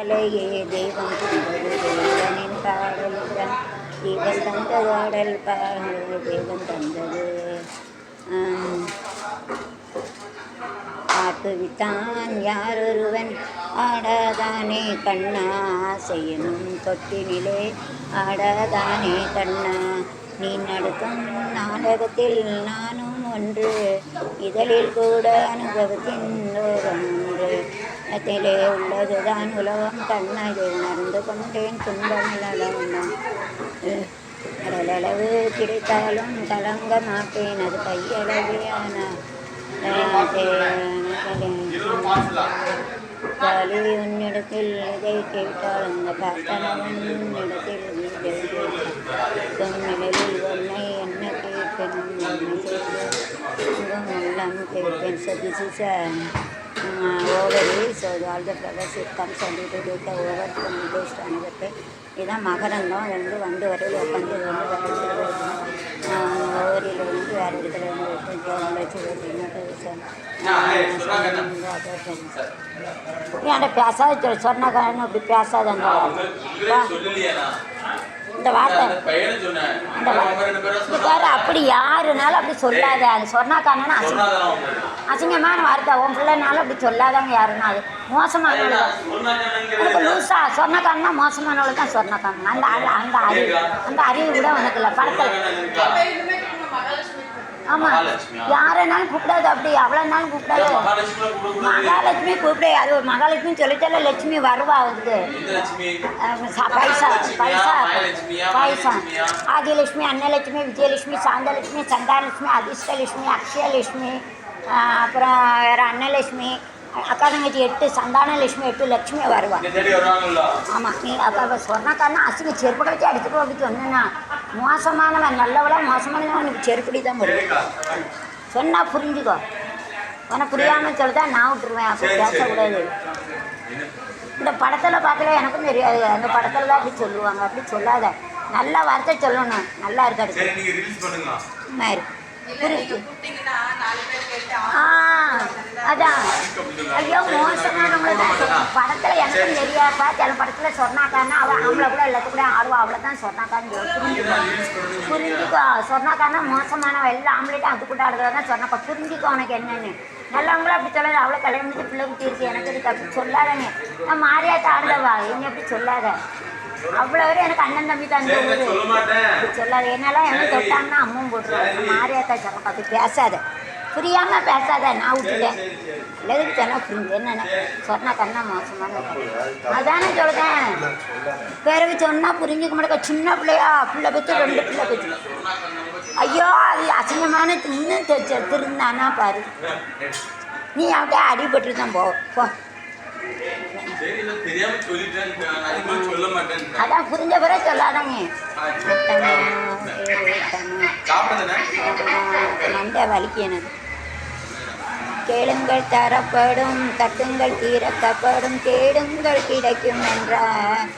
தலையே தெய்வம் தந்தது தேவனின் பாடலுடன். தெய்வம் தந்தது ஆடல் பாடல் தெய்வம் தந்தது. ஆம். ஆட்டுவித்தான் யாரொருவன்? ஆடாதானே கண்ணா. செய்யணும் தொட்டினிலே ஆடாதானே கண்ணா. நீ நடக்கும் நாடகத்தில் நானும் ஒன்று. இதழில் கூட அனுபவத்தின் லோகம் ஒன்று அதிலே உள்ளதுதான் உலகம் கண்ணா இதை உணர்ந்து கொண்டேன் துன்பமில்லாம் கடலளவு கிடைத்தாலும் கலங்க மாட்டேன் அது கையளவே ஆனால் உன்னிடத்தில் இதை கேட்டால் அந்த காத்தனவன் உன்னிடத்தில் இதை கேட்டான் உன்னை என்ன கேட்பேன் என்ன செய்து உள்ளம் கேட்பேன் so ovary so all the flowers it comes and it will take over from this to another place இதுதான் மகரந்தம் வந்து வண்டு வரையில் உட்காந்து வரையில் ஓவரியில் வந்து வேறு இடத்துல வந்து ஏன்டா பேசாத சொல் சொன்னக்காரன்னு அப்படி பேசாதங்க இந்த வார்த்தை. இந்த வார்த்தை பாரு அப்படி யாருனாலும் அப்படி சொல்லாத. அது சொன்னாக்கானு அசிங்க அசிங்கமான வார்த்தை. உன் பிள்ளைனாலும் அப்படி சொல்லாதவங்க யாருன்னா அது மோசமானவங்க உனக்கு லூசா. சொன்னக்காரனா மோசமானவளுக்கு தான் சொன்னக்காங்க அந்த அந்த அறிவு அந்த அறிவு கூட உனக்கு இல்லை. படத்தில் ஆமாம் யாரைனாலும் கூப்பிடாது அப்படி அவ்வளோனாலும் கூப்பிடாது. மகாலட்சுமி கூப்பிடு. அது மகாலட்சுமி சொல்லித்தால லட்சுமி வருவா ச- பைசா பைசா. பைசா. ஆதிலட்சுமி அன்னலட்சுமி விஜயலட்சுமி சாந்தலட்சுமி சந்தானலட்சுமி அதிர்ஷ்டலட்சுமி அக்ஷயலட்சுமி அப்புறம் வேறு அன்னலட்சுமி அக்கா தங்கச்சி எட்டு சந்தானலட்சுமி எட்டு லட்சுமி வருவா. ஆமாம் நீ அப்போ அப்போ சொன்னக்காரனா அசிங்க செருப்பு கழிச்சு அடிச்சுட்டு அப்படி சொன்னா மோசமானவன் நல்லவளா மோசமானவன் உனக்கு செருப்படி தான் முடியும் சொன்னால் புரிஞ்சுக்கோ. உனக்கு புரியாமல் சொல்லிட்டா நான் விட்டுருவேன். அப்படி பேசக்கூடாது இந்த படத்தில் பார்க்கல எனக்கும் தெரியாது. அந்த படத்தில் தான் அப்படி சொல்லுவாங்க. அப்படி சொல்லாத. நல்ல வார்த்தை சொல்லணும். நல்லா இருக்காது ஆ அதான். ஐயோ மோசமானவங்கள தான். தெரியாப்பா சில படத்துல சொன்னாக்கான்னா அவன் அவங்கள கூட எல்லாத்துக்கும் கூட ஆடுவா அவளை தான் சொன்னாக்கான்னு சொல்லி புரிஞ்சுக்கோ சொன்னாக்கான்னா மோசமானவ எல்லா ஆம்பளைட்டும் அது கூட ஆடுறதா சொன்னாக்கா புரிஞ்சுக்கோ உனக்கு என்னன்னு. நல்லவங்களும் அப்படி சொல்லாத அவளை கல்யாணம் பண்ணி பிள்ளை குட்டி இருக்கு எனக்கு இருக்கு அப்படி சொல்லாதங்க நான் மாறியாத்த ஆடுதவா என்ன அப்படி சொல்லாத. அவ்வளோ வரை எனக்கு அண்ணன் தம்பி தான் சொல்லாத. என்னெல்லாம் என்ன தொட்டாங்கன்னா அம்மும் போட்டுருவாங்க. மாறியாத்தா சொன்ன அப்படி பேசாத. புரியாம பேசாத நான் விட்டுட்டேன். எதுக்கு சொன்னா புரிஞ்சு என்னென்ன. சொன்னா கண்ணா மோசமான அதானே சொல்றேன். பிறகு சொன்னா புரிஞ்சுக்க மாட்டேங்க. சின்ன பிள்ளையா பிள்ளை பற்றி ரெண்டு பிள்ளை பற்றி ஐயோ அது அசிங்கமான இன்னும் திருந்தானா பாரு. நீ அப்படியே அடிபட்டு தான் போ. அதான் புரிஞ்ச பிறகு சொல்லாதங்க மட்டனா, மண்டை வலிக்கு கேளுங்கள் தரப்படும் தட்டுங்கள் தீரக்கப்படும் கேடுங்கள் கிடைக்கும் என்றார்.